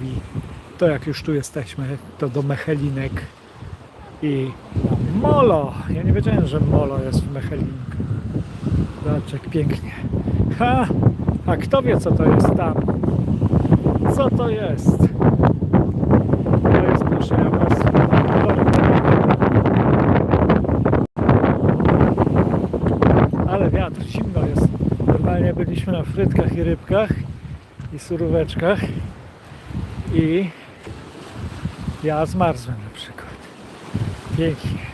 mówi, to jak już tu jesteśmy, to do Mechelinek i Molo. Ja nie wiedziałem, że Molo jest w Mechelinku. Zobacz jak pięknie. Ha! A kto wie co to jest tam? Co to jest? To jest proszę ja was. Ale wiatr, zimno jest. Normalnie byliśmy na frytkach i rybkach i suróweczkach i ja zmarzłem na przykład. Pięknie.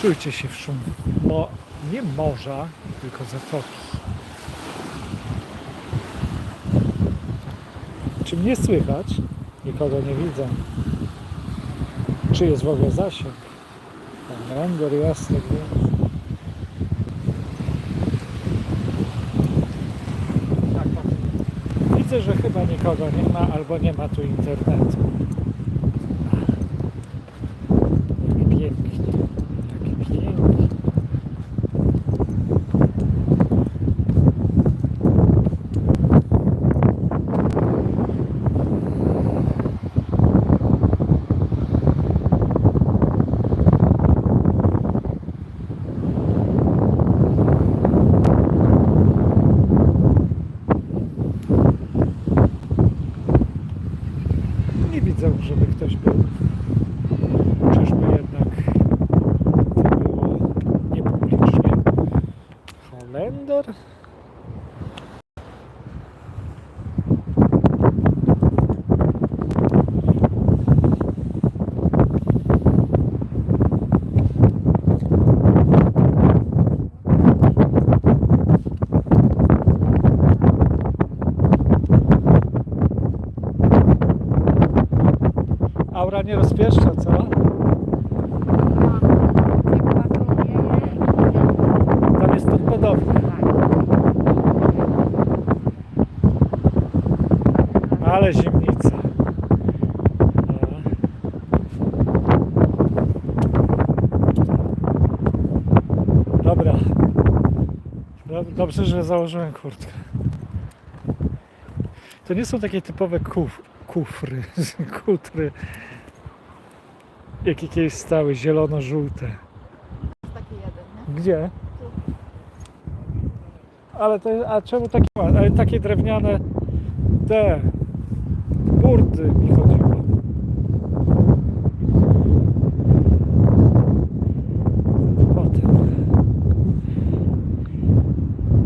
Czujcie się w szum. Mo, nie morza, tylko zatoki. Czy mnie słychać? Nikogo nie widzę. Czy jest w ogóle zasięg? Render jasny gwint. Że chyba nikogo nie ma, albo nie ma tu internetu. Jak pięknie. Jak pięknie. Nie widzę, żeby ktoś był. Czyżby jednak to było niepublicznie. Holender? Aura nie rozpieszcza, co? Tam jest to podobne. Ale zimnica. No. Dobra. Dob- Dobrze, że założyłem kurtkę. To nie są takie typowe kuf, kufry, kutry, jakie kiedyś stały, zielono-żółte. Taki jeden, nie? Gdzie? Ale to, a czemu takie, ale takie drewniane te burdy mi chodziło.